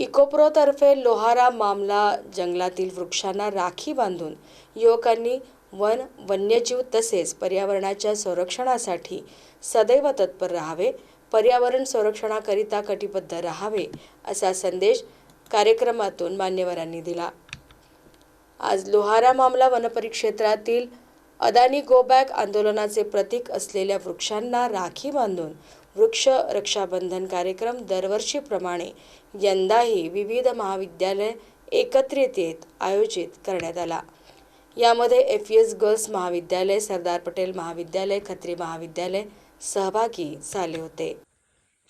इकोप्रोतर्फे लोहारा मामला जंगलातील वृक्षांना राखी बांधून युवकांनी वन वन्यजीव तसेच पर्यावरणाच्या संरक्षणासाठी सदैव तत्पर राहावे पर्यावरण संरक्षणाकरिता कटिबद्ध राहावे असा संदेश कार्यक्रमातून मान्यवरांनी दिला. आज लोहारा मामला वनपरिक्षेत्रातील अदानी गोबॅक आंदोलनाचे प्रतीक असलेल्या वृक्षांना राखी बांधून वृक्ष रक्षाबंधन कार्यक्रम दरवर्षीप्रमाणे यंदाही विविध महाविद्यालय एकत्रित येत आयोजित करण्यात आला. यामध्ये एफ एस गर्ल्स महाविद्यालय सरदार पटेल महाविद्यालय खत्री महाविद्यालय सहभागी झाले होते.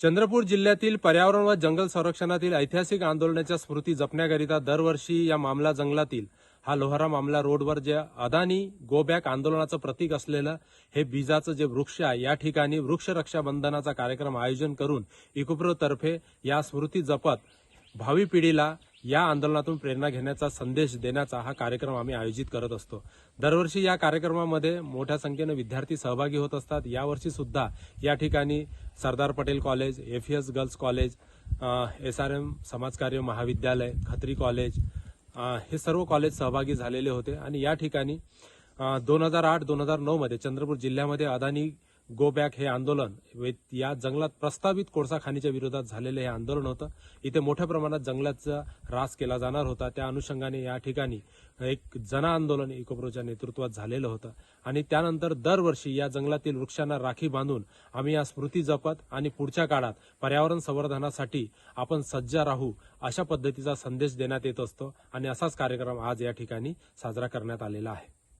चंद्रपूर जिल्ह्यातील पर्यावरण व जंगल संरक्षणातील ऐतिहासिक आंदोलनाच्या स्मृती जपण्याकरिता दरवर्षी या मामला जंगलातील हा लोहारा मामला रोडवर जे अदानी गोबॅक आंदोलनाचं प्रतीक असलेलं हे बीजाचं जे वृक्ष आहे या ठिकाणी वृक्ष रक्षाबंधनाचा कार्यक्रम आयोजन करून इकोप्रोतर्फे या स्मृती जपत भावी पिढीला या आंदोलनातून प्रेरणा घेण्याचा संदेश देण्याचा हा कार्यक्रम आम्ही आयोजित करत असतो. दरवर्षी या कार्यक्रमामध्ये मोठ्या संख्येनं विद्यार्थी सहभागी होत असतात. यावर्षी सुद्धा या ठिकाणी Sardar Patel college F S girls college S R M समाजकार्य महाविद्यालय खत्री कॉलेज हे सर्व कॉलेज सहभागी झालेले होते. आणि या ठिकाणी दोन हजार आठ दोन हजार नऊमध्ये चंद्रपूर जिल्ह्यामध्ये अदानी गो बॅक हे आंदोलन वे- या जंगलात प्रस्तावित कोळसा खाणीच्या विरोधात झालेलं हे आंदोलन होतं. इथे मोठ्या प्रमाणात जंगलाचा ऱ्हास केला जाणार होता. त्या अनुषंगाने या ठिकाणी एक जन आंदोलन इकोप्रोच्या नेतृत्वात झालेलं होतं. आणि त्यानंतर दरवर्षी या जंगलातील वृक्षांना राखी बांधून आम्ही या स्मृती जपत आणि पुढच्या काळात पर्यावरण संवर्धनासाठी आपण सज्ज राहू अशा पद्धतीचा संदेश देण्यात येत असतो. आणि असाच कार्यक्रम आज या ठिकाणी साजरा करण्यात आलेला आहे.